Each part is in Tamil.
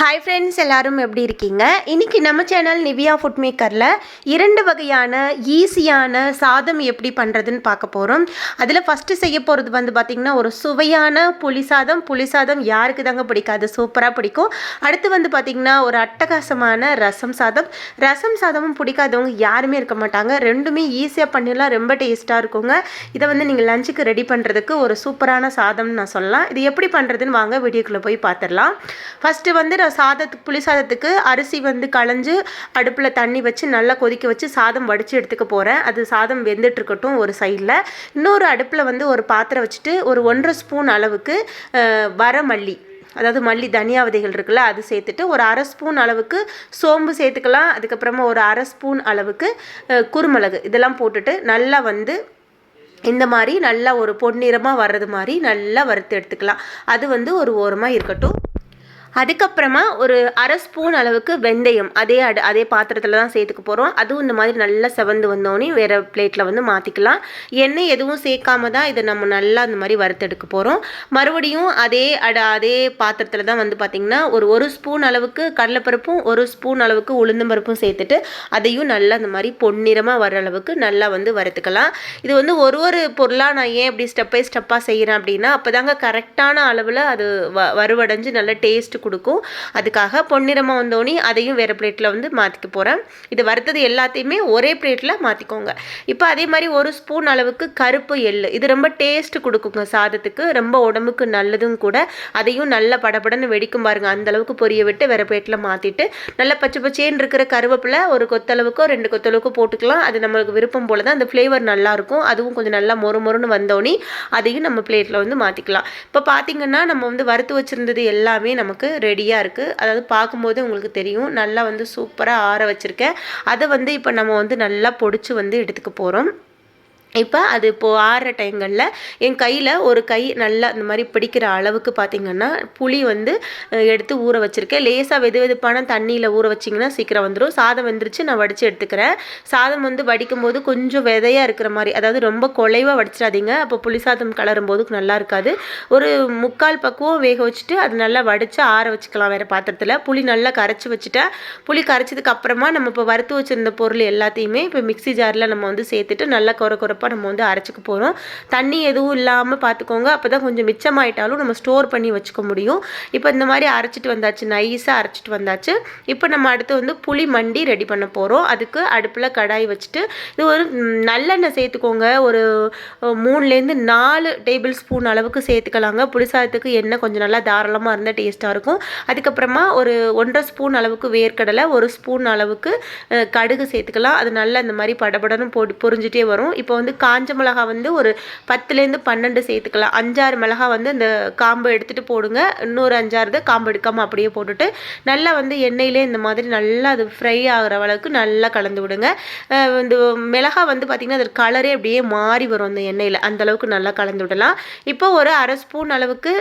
ஹாய் ஃப்ரெண்ட்ஸ் எல்லாரும் எப்படி இருக்கீங்க? இன்னைக்கு நம்ம சேனல் நிவியா ஃபுட் மேக்கரில் இரண்டு வகையான ஈஸியான சாதம் எப்படி பண்ணுறதுன்னு பார்க்க போகிறோம் அதில் ஃபஸ்ட்டு செய்ய போகிறது வந்து பார்த்திங்கன்னா ஒரு சுவையான புளி சாதம். புளி சாதம் யாருக்கு தாங்க பிடிக்காது? சூப்பராக பிடிக்கும். அடுத்து வந்து பார்த்திங்கன்னா ஒரு அட்டகாசமான ரசம் சாதம். ரசம் சாதமும் பிடிக்காதவங்க யாருமே இருக்க மாட்டாங்க. ரெண்டுமே ஈஸியாக பண்ணிடலாம். ரொம்ப டேஸ்ட்டாக இருக்குங்க. இதை வந்து நீங்கள் லஞ்சுக்கு ரெடி பண்ணுறதுக்கு ஒரு சூப்பரான சாதம்னு நான் சொல்லலாம். இது எப்படி பண்ணுறதுன்னு வாங்க வீடியோக்குள்ளே போய் பார்த்துடலாம் ஃபஸ்ட்டு வந்து சாதத்துக்கு புளி சாதத்துக்கு அரிசி வந்து களைஞ்சு அடுப்பில் தண்ணி வச்சு நல்லா கொதிக்க வச்சு சாதம் வடித்து எடுத்துக்க போகிறேன் அது சாதம் வெந்துட்டுருக்கட்டும் ஒரு சைடில். இன்னொரு அடுப்பில் வந்து ஒரு பாத்திரம் வச்சுட்டு ஒரு ஒன்றரை ஸ்பூன் அளவுக்கு வரமல்லி அதாவது மல்லி தனியா விதைகள் இருக்குல்ல அது சேர்த்துட்டு ஒரு அரை ஸ்பூன் அளவுக்கு சோம்பு சேர்த்துக்கலாம். அதுக்கப்புறமா ஒரு அரை ஸ்பூன் அளவுக்கு குருமிளகு. இதெல்லாம் போட்டுட்டு நல்லா வந்து இந்த மாதிரி நல்லா ஒரு பொன்னிறமாக வர்றது மாதிரி நல்லா வறுத்து எடுத்துக்கலாம். அது வந்து ஒரு ஓரமாக இருக்கட்டும். அதுக்கப்புறமா ஒரு அரை ஸ்பூன் அளவுக்கு வெந்தயம் அதே அடு அதே பாத்திரத்தில் தான் சேர்த்துக்க போகிறோம் அதுவும் இந்த மாதிரி நல்லா செவந்து வந்தோடனே வேறு பிளேட்டில் வந்து மாற்றிக்கலாம் எண்ணெய் எதுவும் சேர்க்காம தான் இதை நம்ம நல்லா அந்த மாதிரி வறுத்தெடுக்க போகிறோம் மறுபடியும் அதே அட அதே பாத்திரத்தில் தான் வந்து பார்த்திங்கன்னா ஒரு ஒரு ஸ்பூன் அளவுக்கு கடலைப்பருப்பும் ஒரு ஸ்பூன் அளவுக்கு உளுந்தம்பருப்பும் சேர்த்துட்டு அதையும் நல்லா அந்த மாதிரி பொன்னிறமாக வர அளவுக்கு நல்லா வந்து வறுத்துக்கலாம். இது வந்து ஒரு ஒரு பொருளாக நான் ஏன் இப்படி ஸ்டெப் பை ஸ்டெப்பாக செய்கிறேன் அப்படின்னா அப்போ தாங்க கரெக்டான அளவில் அது வ வறுவடைஞ்சு நல்ல டேஸ்ட் கொடுக்கும். அதுக்காக பொன்னிறமாக வந்தோடனே அதையும் வேறு பிளேட்டில் வந்து மாற்றிக்க போகிறேன் இது வறுத்தது எல்லாத்தையுமே ஒரே பிளேட்டில் மாற்றிக்கோங்க இப்போ அதே மாதிரி ஒரு ஸ்பூன் அளவுக்கு கருப்பு எள் இது ரொம்ப டேஸ்ட் கொடுக்குங்க சாதத்துக்கு. ரொம்ப உடம்புக்கு நல்லதும் கூட. அதையும் நல்ல படபடன்னு வெடிக்கும் பாருங்க. அந்த அளவுக்கு பொரிய விட்டு வேறு பிளேட்டில் மாற்றிட்டு நல்லா பச்சை பச்சேன்னு இருக்கிற கருவேப்பிலை ஒரு கொத்தளவுக்கோ ரெண்டு கொத்தளவுக்கோ போட்டுக்கலாம். அது நம்மளுக்கு விருப்பம் போல தான் அந்த ஃப்ளேவர் நல்லாயிருக்கும் அதுவும் கொஞ்சம் நல்லா மொறு மொறுன்னு வந்தோடனே அதையும் நம்ம பிளேட்டில் வந்து மாற்றிக்கலாம் இப்போ பார்த்தீங்கன்னா நம்ம வந்து வறுத்து வச்சுருந்தது எல்லாமே நமக்கு ரெடியாக இருக்குது அதாவது பார்க்கும்போது உங்களுக்கு தெரியும். நல்லா வந்து சூப்பராக ஆற வச்சுருக்கேன். அதை வந்து இப்போ நம்ம வந்து நல்லா பொடிச்சு வந்து எடுத்துக்க போகிறோம் இப்போ அது இப்போது ஆடுற டைங்களில் என் கையில் ஒரு கை நல்லா இந்த மாதிரி பிடிக்கிற அளவுக்கு பார்த்திங்கன்னா புளி வந்து எடுத்து ஊற வச்சுருக்கேன். லேசாக வெது வெதுப்பான தண்ணியில் ஊற வச்சிங்கன்னா சீக்கிரம் வந்துடும் சாதம் வந்துருச்சு நான் வடித்து எடுத்துக்கிறேன். சாதம் வந்து வடிக்கும் போது கொஞ்சம் விதையாக இருக்கிற மாதிரி அதாவது ரொம்ப குலைவாக வடிச்சிடாதீங்க. அப்போ புளி சாதம் கலரும் போது நல்லா இருக்காது. ஒரு முக்கால் பக்குவம் வேக வச்சுட்டு அது நல்லா வடித்து ஆற வச்சுக்கலாம் வேறு பாத்திரத்தில். புளி நல்லா கரைச்சி வச்சுட்டேன் புளி கரைச்சதுக்கு அப்புறமா நம்ம இப்போ வறுத்து வச்சுருந்த பொருள் எல்லாத்தையுமே இப்போ மிக்ஸி ஜாரில் நம்ம வந்து சேர்த்துட்டு நல்லா குறை குறைப்பாக நம்ம வந்து அரைச்சிக்க போகிறோம் தண்ணி எதுவும் இல்லாமல் பார்த்துக்கோங்க அப்போ தான் கொஞ்சம் மிச்சமாயிட்டாலும் நம்ம ஸ்டோர் பண்ணி வச்சுக்க முடியும். இப்போ இந்த மாதிரி அரைச்சிட்டு வந்தாச்சு. நைஸாக அரைச்சிட்டு வந்தாச்சு. இப்போ நம்ம அடுத்து வந்து புளி மண்டி ரெடி பண்ண போகிறோம் அதுக்கு அடுப்பில் கடாய் வச்சுட்டு இது ஒரு நல்லெண்ணெய் சேர்த்துக்கோங்க. ஒரு மூணுலேருந்து நாலு டேபிள் ஸ்பூன் அளவுக்கு சேர்த்துக்கலாங்க. புளிசாதத்துக்கு எண்ணெய் கொஞ்சம் நல்லா தாராளமாக இருந்தால் டேஸ்ட்டாக இருக்கும். அதுக்கப்புறமா ஒரு ஒன்றரை ஸ்பூன் அளவுக்கு வேர்க்கடலை ஒரு ஸ்பூன் அளவுக்கு கடுகு சேர்த்துக்கலாம். அது நல்லா இந்த மாதிரி படபடனும் போட்டு பொறிஞ்சிட்டே வரும். இப்போ வந்து காஞ்ச மிளகா வந்து ஒரு பத்துலேருந்து பன்னெண்டு சேர்த்துக்கலாம். அஞ்சாறு மிளகா வந்து இந்த காம்பு எடுத்துகிட்டு போடுங்க. இன்னொரு அஞ்சாறு காம்பு எடுக்காமல் அப்படியே போட்டுட்டு நல்லா வந்து எண்ணெயிலே இந்த மாதிரி நல்லா அது ஃப்ரை ஆகிற அளவுக்கு நல்லா கலந்து விடுங்க. இந்த மிளகா வந்து பார்த்திங்கன்னா அது கலரே அப்படியே மாறி வரும் அந்த எண்ணெயில். அந்த அளவுக்கு நல்லா கலந்து விடலாம். இப்போ ஒரு அரை ஸ்பூன் அளவுக்கு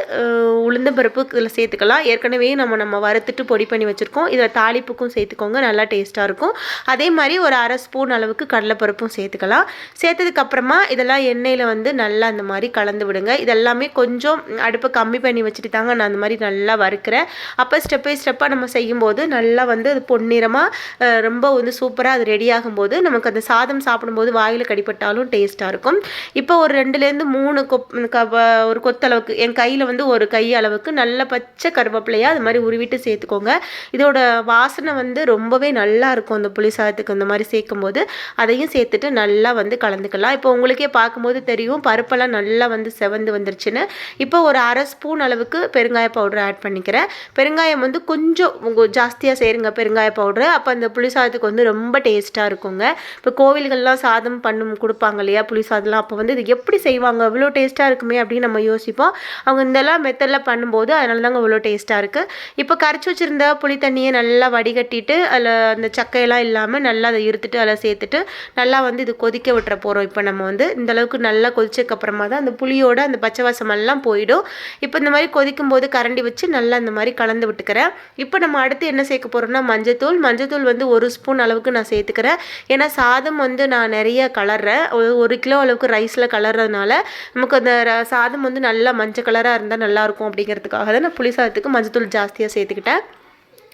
உளுந்தம்பருப்பு இதில் சேர்த்துக்கலாம். ஏற்கனவே நம்ம நம்ம வறுத்துட்டு பொடி பண்ணி வச்சுருக்கோம். இதில் தாளிப்புக்கும் சேர்த்துக்கோங்க. நல்லா டேஸ்ட்டாக இருக்கும். அதே மாதிரி ஒரு அரை ஸ்பூன் அளவுக்கு கடலைப்பருப்பும் சேர்த்துக்கலாம். சேர்த்ததுக்கு அதுக்கப்புறமா இதெல்லாம் எண்ணெயில் வந்து நல்லா அந்த மாதிரி கலந்து விடுங்க. இதெல்லாமே கொஞ்சம் அடுப்பை கம்மி பண்ணி வச்சுட்டு தாங்க நான் அந்த மாதிரி நல்லா வறுக்கிறேன். அப்போ ஸ்டெப் பை ஸ்டெப்பாக நம்ம செய்யும்போது நல்லா வந்து அது பொன்னிறமாக ரொம்ப வந்து சூப்பராக அது ரெடி ஆகும்போது நமக்கு அந்த சாதம் சாப்பிடும்போது வாயில் கடிப்பட்டாலும் டேஸ்ட்டாக இருக்கும். இப்போ ஒரு ரெண்டுலேருந்து மூணு கொப் க- ஒரு கொத்தளவுக்கு என் கையில் வந்து ஒரு கை அளவுக்கு நல்ல பச்சை கருவேப்பிலையாக அது மாதிரி உருவிட்டு சேர்த்துக்கோங்க. இதோட வாசனை வந்து ரொம்பவே நல்லா இருக்கும் அந்த புளி சாதத்துக்கு அந்த மாதிரி சேர்க்கும்போது. அதையும் சேர்த்துட்டு நல்லா வந்து கலந்துக்கலாம். இப்போ உங்களுக்கே பார்க்கும்போது தெரியும். பருப்பெல்லாம் நல்லா வந்து செவந்து வந்துருச்சுன்னு. இப்போ ஒரு அரை ஸ்பூன் அளவுக்கு பெருங்காய பவுடர் ஆட் பண்ணிக்கிறேன். பெருங்காயம் வந்து கொஞ்சம் உங்கள் ஜாஸ்தியாக சேருங்க பெருங்காய பவுடர். அப்போ அந்த புளி சாதத்துக்கு வந்து ரொம்ப டேஸ்ட்டாக இருக்குங்க. இப்போ கோவில்கள்லாம் சாதம் பண்ணும் கொடுப்பாங்க இல்லையா புளி சாதம்லாம். அப்போ வந்து இது எப்படி செய்வாங்க? இவ்வளோ டேஸ்ட்டாக இருக்குமே அப்படின்னு நம்ம யோசிப்போம். அவங்க இந்தெல்லாம் மெத்தடில் பண்ணும்போது அதனால தாங்க இவ்வளோ டேஸ்ட்டாக இருக்குது இப்போ கரைச்சி வச்சுருந்த புளி தண்ணியை நல்லா வடிகட்டிட்டு அதில் அந்த சக்கையெல்லாம் இல்லாமல் நல்லா அதை இருத்துட்டு அதில் சேர்த்துட்டு நல்லா வந்து இது கொதிக்க விட்டுற போகிறோம் இப்போ. இப்போ நம்ம வந்து இந்த அளவுக்கு நல்லா கொதிச்சதுக்கு அப்புறமா தான் அந்த புளியோட அந்த பச்சை வாசமெல்லாம் போயிடும். இப்போ இந்த மாதிரி கொதிக்கும் போது கரண்டி வச்சு நல்லா இந்த மாதிரி கலந்து விட்டுக்கிறேன். இப்போ நம்ம அடுத்து என்ன சேர்க்க போகிறோம்னா மஞ்சத்தூள். மஞ்சத்தூள் வந்து ஒரு ஸ்பூன் அளவுக்கு நான் சேர்த்துக்கிறேன். ஏன்னா சாதம் வந்து நான் நிறைய கலர்றேன். ஒரு- ஒரு கிலோ அளவுக்கு ரைஸில் கலர்றதுனால நமக்கு அந்த சாதம் வந்து நல்லா மஞ்சள் கலராக இருந்தால் நல்லாயிருக்கும் அப்படிங்கிறதுக்காக தான் நான் புளி சாதத்துக்கு மஞ்சத்தூள் ஜாஸ்தியாக சேர்த்துக்கிட்டேன்.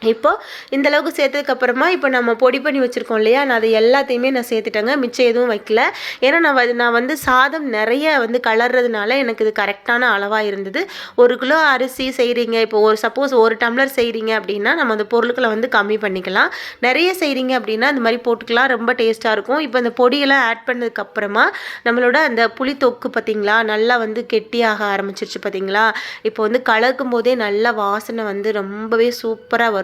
இப்போ இந்த அளவுக்கு சேர்த்ததுக்கப்புறமா இப்போ நம்ம பொடி பண்ணி வச்சுருக்கோம் இல்லையா? நான் அது எல்லாத்தையுமே நான் சேர்த்துட்டேங்க. மிச்சம் எதுவும் வைக்கல. ஏன்னா நான் நான் வந்து சாதம் நிறைய வந்து கலர்றதுனால எனக்கு இது கரெக்டான அளவாக இருந்தது. ஒரு கிலோ அரிசி செய்கிறீங்க இப்போ ஒரு சப்போஸ் ஒரு டம்ளர் செய்கிறீங்க அப்படின்னா நம்ம அந்த பொருட்களை வந்து கம்மி பண்ணிக்கலாம். நிறைய செய்கிறீங்க அப்படின்னா இந்த மாதிரி போட்டுக்கலாம். ரொம்ப டேஸ்ட்டாக இருக்கும். இப்போ இந்த பொடியெல்லாம் ஆட் பண்ணதுக்கப்புறமா நம்மளோட அந்த புளி தொக்கு பார்த்திங்களா? நல்லா வந்து கெட்டியாக ஆரம்பிச்சிருச்சு பார்த்தீங்களா? இப்போ வந்து கலக்கும் போதே நல்ல வாசனை வந்து ரொம்பவே சூப்பராக வரும்.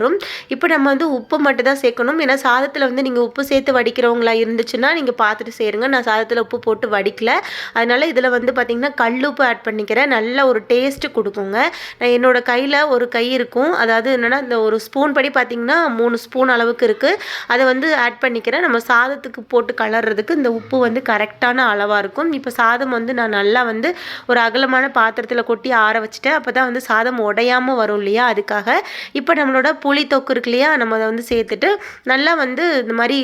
இப்போ நம்ம வந்து உப்பு மட்டும் தான் சேர்க்கணும். ஏன்னா சாதத்தில் வந்து நீங்கள் உப்பு சேர்த்து வடிக்கிறவங்களா இருந்துச்சுன்னா நீங்கள் பார்த்துட்டு சேருங்க. நான் சாதத்தில் உப்பு போட்டு வடிக்கல. அதனால் இதில் வந்து பார்த்திங்கன்னா கல் உப்பு ஆட் பண்ணிக்கிறேன். நல்ல ஒரு டேஸ்ட்டு கொடுக்குங்க. நான் என்னோடய கையில் ஒரு கை இருக்கும். அதாவது என்னென்னா இந்த ஒரு ஸ்பூன் படி பார்த்திங்கன்னா மூணு ஸ்பூன் அளவுக்கு இருக்குது அதை வந்து ஆட் பண்ணிக்கிறேன். நம்ம சாதத்துக்கு போட்டு கலர்றதுக்கு இந்த உப்பு வந்து கரெக்டான அளவாக இருக்கும். இப்போ சாதம் வந்து நான் நல்லா வந்து ஒரு அகலமான பாத்திரத்தில் கொட்டி ஆற வச்சுட்டேன். அப்போ தான் வந்து சாதம் உடையாமல் வரும் இல்லையா? அதுக்காக. இப்போ நம்மளோட புளி தொக்கு இருக்கு இல்லையா நம்ம அதை வந்து சேர்த்துட்டு நல்லா வந்து இந்த மாதிரி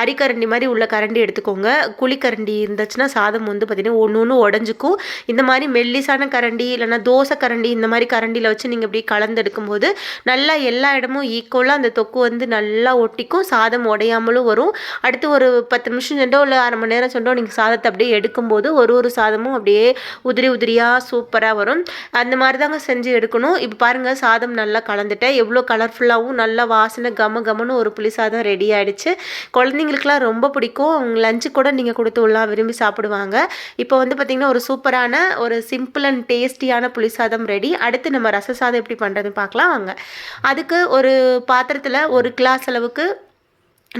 அரிக்கரண்டி மாதிரி உள்ள கரண்டி எடுத்துக்கோங்க. குழிக்கரண்டி இருந்துச்சுன்னா சாதம் வந்து பார்த்திங்கன்னா ஒன்று ஒன்று உடஞ்சிக்கும். இந்த மாதிரி மெல்லிசான கரண்டி இல்லைனா தோசை கரண்டி இந்த மாதிரி கரண்டியில் வச்சு நீங்கள் இப்படி கலந்து எடுக்கும்போது நல்லா எல்லா இடமும் ஈக்குவலாக அந்த தொக்கு வந்து நல்லா ஒட்டிக்கும். சாதம் உடையாமலும் வரும். அடுத்து ஒரு பத்து நிமிஷம் சென்றோ இல்லை அரை மணி நேரம் சென்றோ நீங்கள் சாதத்தை அப்படியே எடுக்கும்போது ஒரு ஒரு சாதமும் அப்படியே உதிரி உதிரியாக சூப்பராக வரும். அந்த மாதிரி தாங்க செஞ்சு எடுக்கணும். இப்போ பாருங்கள் சாதம் நல்லா கலந்துட்டேன். எவ்வளோ கலர்ஃபுல்லாகவும் நல்லா வாசனை கம கமன்னு ஒரு புளி சாதம் ரெடி ஆகிடுச்சு குழந்தைங்களுக்குலாம் ரொம்ப பிடிக்கும். அவங்க லஞ்சு கூட நீங்கள் கொடுத்து விடலாம் விரும்பி சாப்பிடுவாங்க. இப்போ வந்து பார்த்திங்கன்னா ஒரு சூப்பரான ஒரு சிம்பிள் அண்ட் டேஸ்டியான புளி சாதம் ரெடி அடுத்து நம்ம ரச சாதம் எப்படி பண்ணுறதுன்னு பார்க்கலாம். வாங்க. அதுக்கு ஒரு பாத்திரத்தில் ஒரு கிளாஸ் அளவுக்கு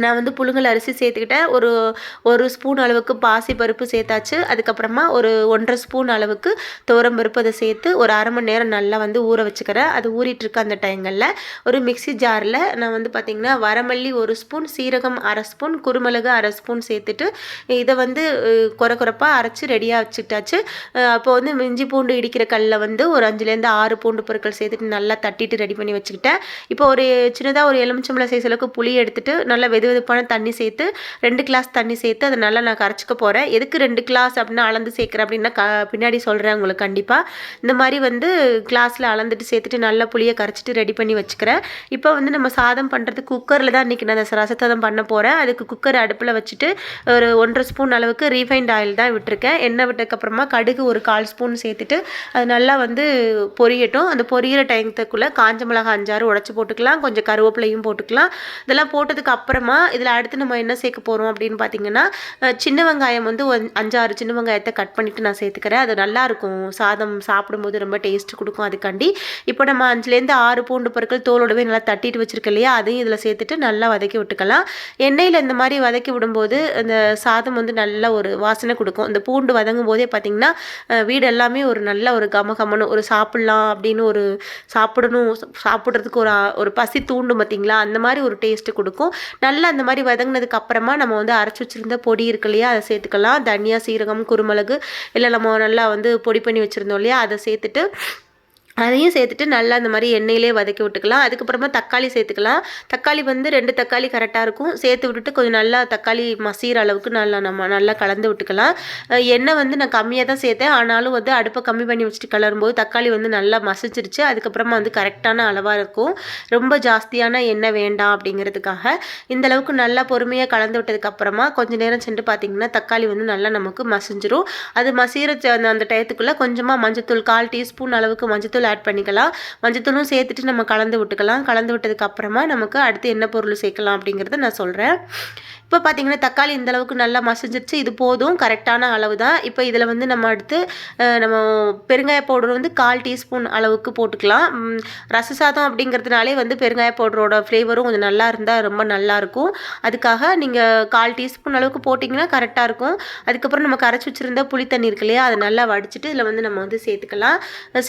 நான் வந்து புழுங்கல் அரிசி சேர்த்துக்கிட்டேன். ஒரு ஒரு ஸ்பூன் அளவுக்கு பாசி பருப்பு சேர்த்தாச்சு. அதுக்கப்புறமா ஒரு ஒன்றரை ஸ்பூன் அளவுக்கு துவரம் பருப்பு அதை சேர்த்து ஒரு அரை மணி நேரம் நல்லா வந்து ஊற வச்சுக்கிறேன். அது ஊறிட்டுருக்கு அந்த டைங்களில். ஒரு மிக்ஸி ஜாரில் நான் வந்து பார்த்திங்கன்னா வரமல்லி ஒரு ஸ்பூன் சீரகம் அரை ஸ்பூன் குருமிளகு அரை ஸ்பூன் சேர்த்துட்டு இதை வந்து குறை குறைப்பாக அரைச்சி ரெடியாக வச்சுக்கிட்டாச்சு. அப்போ வந்து மிஞ்சி பூண்டு இடிக்கிற கல்லில் வந்து ஒரு அஞ்சுலேருந்து ஆறு பூண்டு பொருட்கள் சேர்த்துட்டு நல்லா தட்டிட்டு ரெடி பண்ணி வச்சுக்கிட்டேன். இப்போ ஒரு சின்னதாக ஒரு எலுமிச்சம்பளை சைஸ் அளவுக்கு புளி எடுத்துகிட்டு நல்லா வெது வெதுப்பான தண்ணி சேர்த்து ரெண்டு கிளாஸ் தண்ணி சேர்த்து அதை நல்லா நான் கரைச்சிக்க போகிறேன் எதுக்கு ரெண்டு கிளாஸ் அப்படின்னா அளந்து சேர்க்குறேன் அப்படின்னா க பின்னாடி சொல்கிறேன் உங்களுக்கு கண்டிப்பாக இந்த மாதிரி வந்து கிளாஸில் அளந்துட்டு சேர்த்துட்டு நல்லா புளியை கரைச்சிட்டு ரெடி பண்ணி வச்சுக்கிறேன். இப்போ வந்து நம்ம சாதம் பண்ணுறது குக்கரில் தான் இன்றைக்கி நான் அந்த ரசசாதம் பண்ண போகிறேன் அதுக்கு குக்கர் அடுப்பில் வச்சுட்டு ஒரு ஒன்றரை ஸ்பூன் அளவுக்கு ரீஃபைண்ட் ஆயில் தான் விட்டுருக்கேன். எண்ணெய் விட்டதுக்கப்புறமா கடுகு ஒரு கால் ஸ்பூன் சேர்த்துட்டு அது நல்லா வந்து பொரியட்டும். அந்த பொரியிற டைத்துக்குள்ளே காஞ்ச மிளகாய் அஞ்சாறு உடச்சி போட்டுக்கலாம். கொஞ்சம் கருவேப்பிலையும் போட்டுக்கலாம். இதெல்லாம் போட்டதுக்கு அப்புறமா இதில் அடுத்து நம்ம என்ன சேர்க்க போகிறோம் அப்படின்னு பார்த்தீங்கன்னா சின்ன வெங்காயம் வந்து அஞ்சாறு சின்ன வெங்காயத்தை கட் பண்ணிவிட்டு நான் சேர்த்துக்கிறேன். அது நல்லாயிருக்கும் சாதம் சாப்பிடும்போது ரொம்ப டேஸ்ட் கொடுக்கும் அதுக்காண்டி. இப்போ நம்ம அஞ்சுலேருந்து ஆறு பூண்டு பொருட்கள் தோலோடவே நல்லா தட்டிட்டு வச்சுருக்கோம் இல்லையா? அதையும் இதில் சேர்த்துட்டு நல்லா வதக்கி விட்டுக்கலாம். எண்ணெயில் இந்த மாதிரி வதக்கி விடும்போது அந்த சாதம் வந்து நல்ல ஒரு வாசனை கொடுக்கும். இந்த பூண்டு வதங்கும் போதே பார்த்தீங்கன்னா வீடு எல்லாமே ஒரு நல்ல ஒரு கமகமனு ஒரு சாப்பிட்லாம் அப்படின்னு ஒரு சாப்பிடணும். சாப்பிட்றதுக்கு ஒரு ஒரு பசி தூண்டும் பார்த்தீங்களா? அந்த மாதிரி ஒரு டேஸ்ட்டு கொடுக்கும். நல்லா அந்த மாதிரி வதங்கினதுக்கு அப்புறமா நம்ம வந்து அரைச்சி வச்சிருந்த பொடி இருக்கு இல்லையா அதை சேர்த்துக்கலாம். தனியாக சீரகம் குருமிளகு இல்லை நம்ம நல்லா வந்து பொடி பண்ணி வச்சுருந்தோம் இல்லையா அதை சேர்த்துட்டு அதையும் சேர்த்துட்டு நல்லா அந்த மாதிரி எண்ணெயிலே வதக்கி விட்டுக்கலாம். அதுக்கப்புறமா தக்காளி சேர்த்துக்கலாம். தக்காளி வந்து ரெண்டு தக்காளி கரெக்டாக இருக்கும். சேர்த்து விட்டுட்டு கொஞ்சம் நல்லா தக்காளி மசீர அளவுக்கு நல்லா நம்ம நல்லா கலந்து விட்டுக்கலாம். எண்ணெய் வந்து நான் கம்மியாக தான் சேர்த்தேன். ஆனாலும் வந்து அடுப்பை கம்மி பண்ணி வச்சுட்டு கலரும்போது தக்காளி வந்து நல்லா மசிச்சிருச்சு அதுக்கப்புறமா வந்து கரெக்டான அளவாக இருக்கும். ரொம்ப ஜாஸ்தியான எண்ணெய் வேண்டாம் அப்படிங்கிறதுக்காக. இந்த அளவுக்கு நல்லா பொறுமையாக கலந்து விட்டதுக்கப்புறமா கொஞ்சம் நேரம் சென்று பார்த்தீங்கன்னா தக்காளி வந்து நல்லா நமக்கு மசிஞ்சிரும். அது மசீர அந்த- அந்த டயத்துக்குள்ளே கொஞ்சமாக மஞ்சத்தூள் கால் டீஸ்பூன் அளவுக்கு மஞ்சத்தூள் ஆட் பண்ணிக்கலாம். மஞ்சத்தூளும் சேர்த்துட்டு நம்ம கலந்து விட்டுக்கலாம். கலந்து விட்டதுக்கு அப்புறமா நமக்கு அடுத்து என்ன பொருள் சேர்க்கலாம் அப்படிங்கிறத நான் சொல்கிறேன் இப்போ பார்த்தீங்கன்னா தக்காளி இந்த அளவுக்கு நல்லா மசிஞ்சிருச்சு இது போதும் கரெக்டான அளவு தான் இப்போ இதில் வந்து நம்ம அடுத்து நம்ம பெருங்காய பவுடர் வந்து கால் டீஸ்பூன் அளவுக்கு போட்டுக்கலாம். ரச சாதம் அப்படிங்கிறதுனாலே வந்து பெருங்காய பவுடரோட ஃப்ளேவரும் கொஞ்சம் நல்லா இருந்தால் ரொம்ப நல்லா இருக்கும். அதுக்காக நீங்கள் கால் டீஸ்பூன் அளவுக்கு போட்டிங்கன்னா கரெக்டாக இருக்கும். அதுக்கப்புறம் நம்ம கரைச்சி வச்சுருந்த புளி தண்ணி இருக்கு இல்லையா அதை நல்லா வடிச்சிட்டு இதில் வந்து நம்ம வந்து சேர்த்துக்கலாம்.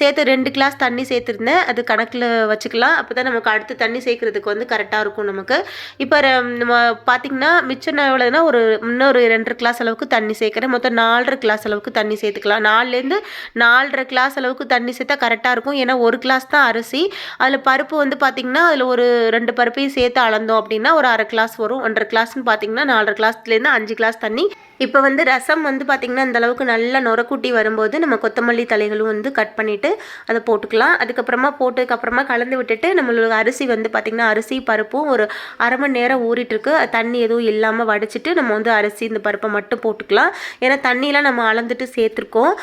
சேர்த்து ரெண்டு கிளாஸ் தண்ணி சேர்த்துருந்தேன். அது கணக்கில் வச்சுக்கலாம். அப்போ தான் நமக்கு அடுத்து தண்ணி சேர்க்குறதுக்கு வந்து கரெக்டாக இருக்கும் நமக்கு. இப்போ நம்ம பார்த்திங்கன்னா மிச்சம் நான் எவ்வளோனா ஒரு இன்னொரு ரெண்டரை கிளாஸ் அளவுக்கு தண்ணி சேர்க்குறேன். மொத்தம் நாலரை கிளாஸ் அளவுக்கு தண்ணி சேர்த்துக்கலாம். நாலுலேருந்து நாலரை கிளாஸ் அளவுக்கு தண்ணி சேர்த்தா கரெக்டாக இருக்கும். ஏன்னா ஒரு கிளாஸ் தான் அரிசி. அதில் பருப்பு வந்து பார்த்திங்கன்னா அதில் ஒரு ரெண்டு பருப்பையும் சேர்த்து அளந்தோம் அப்படின்னா ஒரு அரை கிளாஸ் வரும். ஒன்றரை கிளாஸ்னு பார்த்தீங்கன்னா நாலரை கிளாஸ்லேருந்து அஞ்சு கிளாஸ் தண்ணி இப்போ வந்து ரசம் வந்து பார்த்திங்கன்னா அந்தளவுக்கு நல்லா நுரக்கூட்டி வரும்போது நம்ம கொத்தமல்லி தலைகளும் வந்து கட் பண்ணிவிட்டு அதை போட்டுக்கலாம். அதுக்கப்புறமா போட்டதுக்கப்புறமா கலந்து விட்டுட்டு நம்மளோட அரிசி வந்து பார்த்திங்கன்னா அரிசி பருப்பும் ஒரு அரை மணி நேரம் ஊறிட்டுருக்கு. தண்ணி எதுவும் இல்லாமல் வடிச்சிட்டு நம்ம வந்து அரிசி இந்த பருப்பை மட்டும் போட்டுக்கலாம். ஏன்னா தண்ணியெலாம் நம்ம அளந்துட்டு சேர்த்துருக்கோம்.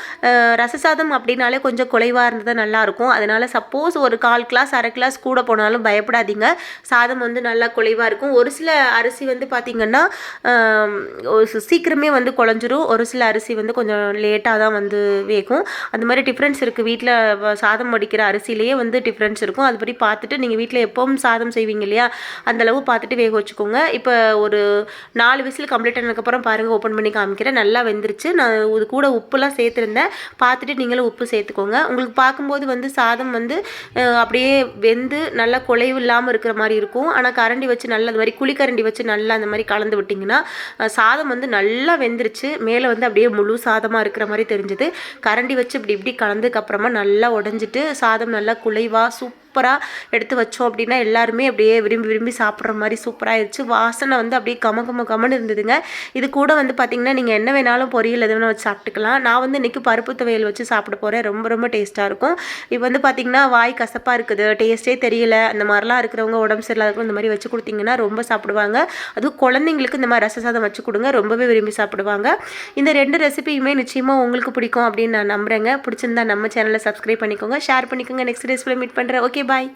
ரசசாதம் ரச சாதம் அப்படின்னாலே கொஞ்சம் குலைவாக இருந்தது நல்லாயிருக்கும். அதனால் சப்போஸ் ஒரு கால் கிளாஸ் அரை கிளாஸ் கூட போனாலும் பயப்படாதீங்க. சாதம் வந்து நல்லா குலைவாக இருக்கும். ஒரு சில அரிசி வந்து பார்த்திங்கன்னா சீக்கிரமே எல்லாமே வந்து குழஞ்சிரும். ஒரு சில அரிசி வந்து கொஞ்சம் லேட்டாக தான் வந்து வேகும். அந்த மாதிரி டிஃப்ரென்ஸ் இருக்குது வீட்டில் சாதம் வடிக்கிற அரிசியிலேயே வந்து டிஃப்ரென்ஸ் இருக்கும். அதுபடி பார்த்துட்டு நீங்கள் வீட்டில் எப்பவும் சாதம் செய்வீங்க இல்லையா? அந்த அளவு பார்த்துட்டு வேக வச்சுக்கோங்க. இப்போ ஒரு நாலு விசில் கம்ப்ளீட் ஆனதுக்கப்புறம் பாருங்கள் ஓப்பன் பண்ணி காமிக்கிறேன். நல்லா வெந்துருச்சு. நான் இது கூட உப்புலாம் சேர்த்துருந்தேன். பார்த்துட்டு நீங்களும் உப்பு சேர்த்துக்கோங்க. உங்களுக்கு பார்க்கும்போது வந்து சாதம் வந்து அப்படியே வெந்து நல்லா குலைவு இல்லாமல் இருக்கிற மாதிரி இருக்கும். ஆனால் கரண்டி வச்சு நல்லா அந்த மாதிரி குழிக்கரண்டி வச்சு நல்லா அந்த மாதிரி கலந்து விட்டிங்கன்னா சாதம் வந்து நல்லா வெந்துருச்சு. மேலே வந்து அப்படியே முழு சாதமாக இருக்கிற மாதிரி தெரிஞ்சுது. கரண்டி வச்சு இப்படி இப்படி கலந்துக்கப்புறமா நல்லா உடஞ்சிட்டு சாதம் நல்லா குலைவாக சூப்பராக எடுத்து வச்சோம் அப்படின்னா எல்லாருமே அப்படியே விரும்பி விரும்பி சாப்பிட்ற மாதிரி சூப்பராக இருந்துச்சு வாசனை வந்து அப்படியே கம கம கமன்னு இருந்ததுங்க. இது கூட வந்து பார்த்திங்கன்னா நீங்கள் என்ன வேணாலும் பொரியல் எது வேணால் வச்சு சாப்பிட்டுக்கலாம். நான் வந்து இன்றைக்கி பருப்பு துவையல் வச்சு சாப்பிட போகிறேன் ரொம்ப ரொம்ப டேஸ்ட்டாக இருக்கும். இப்போ வந்து பார்த்திங்கன்னா வாய் கசப்பாக இருக்குது. டேஸ்ட்டே தெரியல. அந்த மாதிரிலாம் இருக்கிறவங்க உடம்பு சரியில்லாதவங்க இந்த மாதிரி வச்சு கொடுத்தீங்கன்னா ரொம்ப சாப்பிடுவாங்க. அதுவும் குழந்தைங்களுக்கு இந்த மாதிரி ரச சாதம் வச்சு கொடுங்க. ரொம்பவே விரும்பி சாப்பிடுவாங்க. இந்த ரெண்டு ரெசிபியுமே நிச்சயமாக உங்களுக்கு பிடிக்கும் அப்படின்னு நான் நம்புகிறேங்க பிடிச்சிருந்தா நம்ம சேனலை சப்ஸ்கிரைப் பண்ணிக்கோங்க. ஷேர் பண்ணிக்கோங்க. நெக்ஸ்ட் ரெசிபியில் மீட் பண்ணுறேன் ஓகே பாய்